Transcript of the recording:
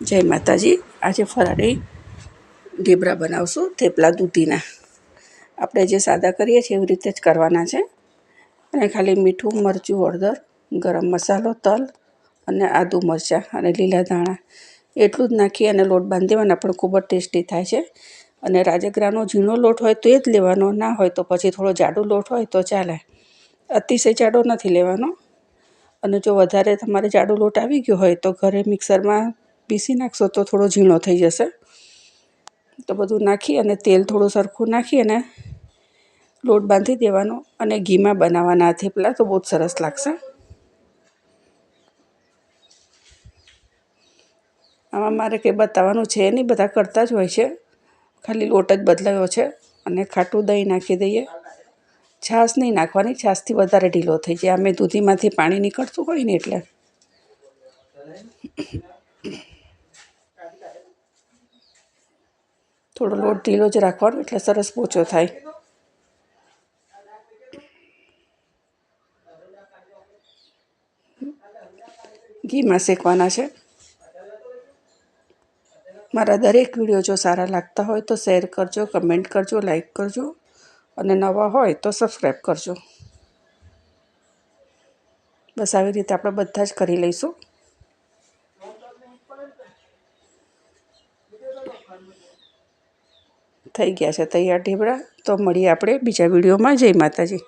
જય માતાજી. આજે ફરાળી ઢેબરા બનાવશું થેપલા દૂધીના. આપણે જે સાદા કરીએ છીએ એવી રીતે જ કરવાના છે. અને ખાલી મીઠું, મરચું, હળદર, ગરમ મસાલો, તલ અને આદુ મરચાં અને લીલા ધાણા. એટલું જ નાખી અને લોટ બાંધી દેવાના, પણ ખૂબ જ ટેસ્ટી થાય છે. અને રાજગરાનો ઝીણો લોટ હોય તો એ જ લેવાનો, ના હોય તો પછી થોડો જાડો લોટ હોય તો ચાલે. અતિશય જાડો નથી લેવાનો. અને જો વધારે તમારે જાડો લોટ આવી ગયો હોય તો ઘરે મિક્સરમાં પીસી નાખશો તો થોડો ઝીણો થઈ જશે. તો બધું નાખી અને તેલ થોડું સરખું નાખી અને લોટ બાંધી દેવાનો અને ઘીમાં બનાવવાના થેપલા તો બહુ જ સરસ લાગશે. આમાં મારે કંઈ બતાવવાનું છે નહીં, બધા કરતા જ હોય છે. ખાલી લોટ જ બદલાયો છે અને ખાટું દહીં નાખી દઈએ. છાશ નહીં નાખવાની, છાશથી વધારે ઢીલો થઈ જાય. અમે દૂધીમાંથી પાણી નીકળતું હોય ને એટલે. થોડો લોટ ઢીલો જ રાખવાનો એટલે સરસ પોચો થાય. ઘીમાં શેકવાના છે. મારા દરેક વીડિયો જો સારા લાગતા હોય તો શેર કરજો, કમેન્ટ કરજો, લાઈક કરજો અને નવા હોય તો સબસ્ક્રાઈબ કરજો. બસ આવી રીતે આપણે બધા જ કરી લઈશું. થઈ ગયા છે તૈયાર ઢેબરા તો મળીએ આપણે બીજા વિડીયોમાં. જય માતાજી.